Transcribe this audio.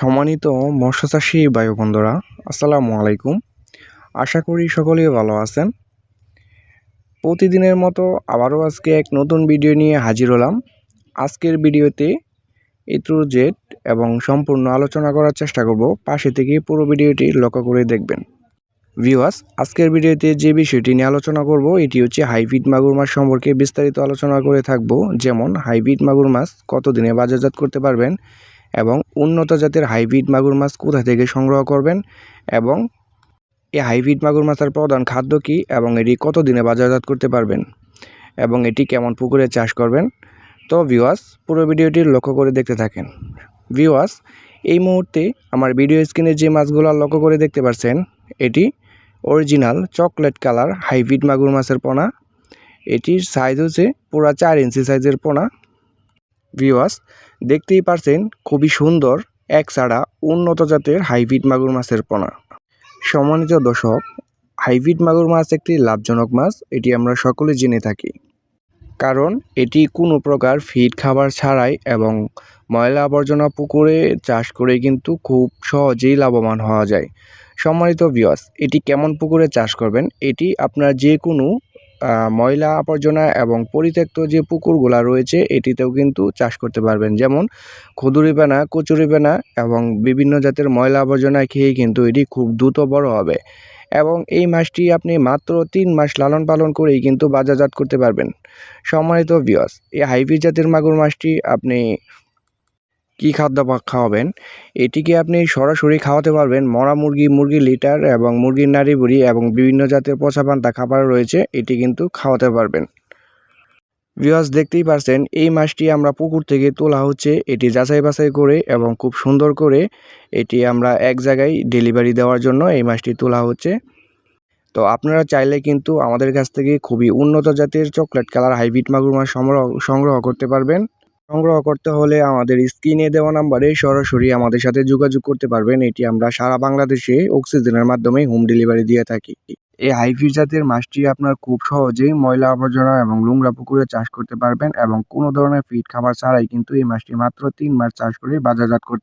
সম্মানিত মৎস্যচাষী ভাই বন্ধুরা আসসালামু আলাইকুম। আশা করি সকলেই ভালো আছেন। প্রতিদিনের মতো আবারও আজকে এক নতুন ভিডিও নিয়ে হাজির হলাম। আজকের ভিডিওতে এ টু জেড এবং সম্পূর্ণ আলোচনা করার চেষ্টা করব। পাশে থেকে পুরো ভিডিওটি লক্ষ্য করে দেখবেন। ভিওয়াস আজকের ভিডিওতে যে বিষয়টি নিয়ে আলোচনা করব, এটি হচ্ছে হাইব্রিড মাগুর মাছ সম্পর্কে বিস্তারিত আলোচনা করে থাকব। যেমন, হাইব্রিড মাগুর মাছ কতদিনে বাজারজাত করতে পারবেন? এবং উন্নত জাতের হাইব্রিড মাগুর মাছ কোথা থেকে সংগ্রহ করবেন এবং এই হাইব্রিড মাগুর মাছের প্রধান খাদ্য কী এবং এটি কতদিনে বাজারজাত করতে পারবেন এবং এটি কেমন পুকুরে চাষ করবেন? তো ভিওয়াস পুরো ভিডিওটি লক্ষ্য করে দেখতে থাকেন। ভিওয়াস এই মুহূর্তে আমার ভিডিও স্ক্রিনে যে মাছগুলো লক্ষ্য করে দেখতে পাচ্ছেন এটি অরিজিনাল চকলেট কালার হাইব্রিড মাগুর মাছের পোনা। এটির সাইজ হচ্ছে পুরা চার ইঞ্চি সাইজের পোনা। ভিওয়াস দেখতেই পারছেন খুবই সুন্দর এক ছাড়া উন্নত জাতের হাইব্রিড মাগুর মাছের পোনা। সম্মানিত দর্শক, হাইব্রিড মাগুর মাছ একটি লাভজনক মাছ, এটি আমরা সকলে জেনে থাকি। কারণ এটি কোনো প্রকার ফিড খাবার ছাড়াই এবং ময়লা আবর্জনা পুকুরে চাষ করে কিন্তু খুব সহজেই লাভবান হওয়া যায়। সম্মানিত বিয়স এটি কেমন পুকুরে চাষ করবেন? এটি আপনার যে কোনো ময়লা আবর্জনা এবং পরিত্যক্ত যে পুকুরগুলা রয়েছে, এটিতেও কিন্তু চাষ করতে পারবেন। যেমন খুদুরি পেনা কচুরি পেনা এবং বিভিন্ন জাতের ময়লা আবর্জনা খেয়ে কিন্তু এটি খুব দ্রুত বড় হবে। এবং এই মাছটি আপনি মাত্র তিন মাস লালন পালন করেই কিন্তু বাজারজাত করতে পারবেন। সম্মানিত বিয়স এই হাইব্রিড জাতের মাগুর মাছটি আপনি কি খাদ্য খাওয়াবেন? এটিকে আপনি সরাসরি খাওয়াতে পারবেন মরা মুরগি মুরগি লিটার এবং মুরগির নাড়ি বুড়ি এবং বিভিন্ন জাতের পচা পান্তা খাবার রয়েছে, এটি কিন্তু খাওয়াতে পারবেন। ভিওয়াস দেখতেই পারছেন, এই মাছটি আমরা পুকুর থেকে তোলা হচ্ছে, এটি যাচাই বাছাই করে এবং খুব সুন্দর করে এটি আমরা এক জায়গায় ডেলিভারি দেওয়ার জন্য এই মাছটি তোলা হচ্ছে। তো আপনারা চাইলে কিন্তু আমাদের কাছ থেকে খুবই উন্নত জাতের চকলেট কালার হাইব্রিড মাগুর মাছ সংগ্রহ করতে পারবেন। সংগ্রহ করতে হলে আমাদের স্ক্রিনে দেওয়া নাম্বারে সরাসরি আমাদের সাথে যোগাযোগ করতে পারবেন। এটি আমরা সারা বাংলাদেশে অক্সিজেনের মাধ্যমে হোম ডেলিভারি দিয়ে থাকি। এই হাইফিস জাতের মাছটি আপনার খুব সহজেই ময়লা আবর্জনা এবং লুংরা পুকুরে চাষ করতে পারবেন এবং কোনো ধরনের ফিড খাবার ছাড়াই কিন্তু এই মাছটি মাত্র তিন মাস চাষ করে বাজারজাত করতে